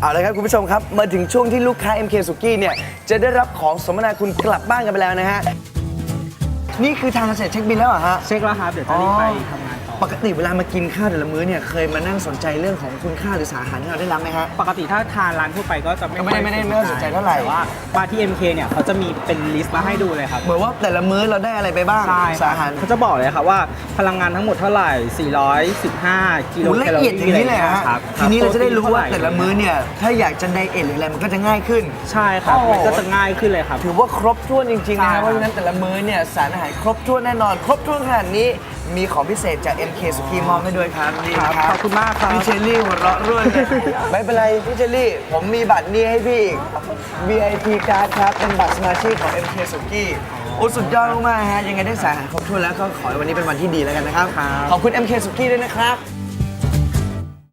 เอาละครับคุณผู้ชมครับมาถึงช่วงที่ลูกค้า MK สุกี้เนี่ยจะได้รับของสมนาคุณกลับบ้านกันไปแล้วนะฮะนี่คือทางเกษตรเช็คบินแล้วเหรอฮะ เช็คแล้วครับ เดี๋ยวจะรีบไปทำงาน ปกติเวลามากินข้าวแต่ละมื้อเนี่ยเคยมานั่งสนใจเรื่องของคุณค่าหรือสารอาหารที่เราได้รับไหมฮะ ปกติถ้าทานร้านทั่วไปก็จะไม่ก็ไม่ได้ไม่ได้ไม่ได้สนใจเท่าไหร่ แต่ว่ามาที่ MK เนี่ยเขาจะมีเป็นลิสต์มาให้ดูเลยครับ เหมือนว่าแต่ละมื้อเราได้อะไรไปบ้างใช่สารอาหาร เขาจะบอกเลยครับว่าพลังงานทั้งหมดเท่าไหร่ 415 กิโลโอ้แคลอละเอียดอย่างนี้เลยรี่ฮะ ครับทีนี้เราจะได้รู้ว่าโปตีนแต่ละมื้อเนี่ย ถ้าอยากจะไดเอทหรืออะไรมันก็จะง่ายขึ้น ใช่ครับโอ้โหมันก็จะง่ายขึ้นเลยครับ ถือว่าครบถ้วนจริงๆนะใช่คครัรับบเพราะฉะนั้นแต่ละมื้อเนี่ยสารอาหารครบถ้วนแน่นอน ครบถ้วนขนาดนี้ มีของพิเศษจาก MK สุกี้มอบให้ด้วยครับนี่ครับครับขอบคุณมากครับพี่เชลลี่หัวเราะร่วนเลยไม่เป็นไรพี่เชลลี่ ผมมีบัตรนี้ให้พี่อีก VIP การ์ดครับเป็นบัตรสมาชิกของ MK สุกี้โอ้สุดยอดมากๆฮะยังไงได้สารอาหารครบถ้วนแล้วก็ขอให้วันนี้เป็นวันที่ดีแล้วกันนะครับครับขอบคุณ MK สุกี้ด้วยนะครับ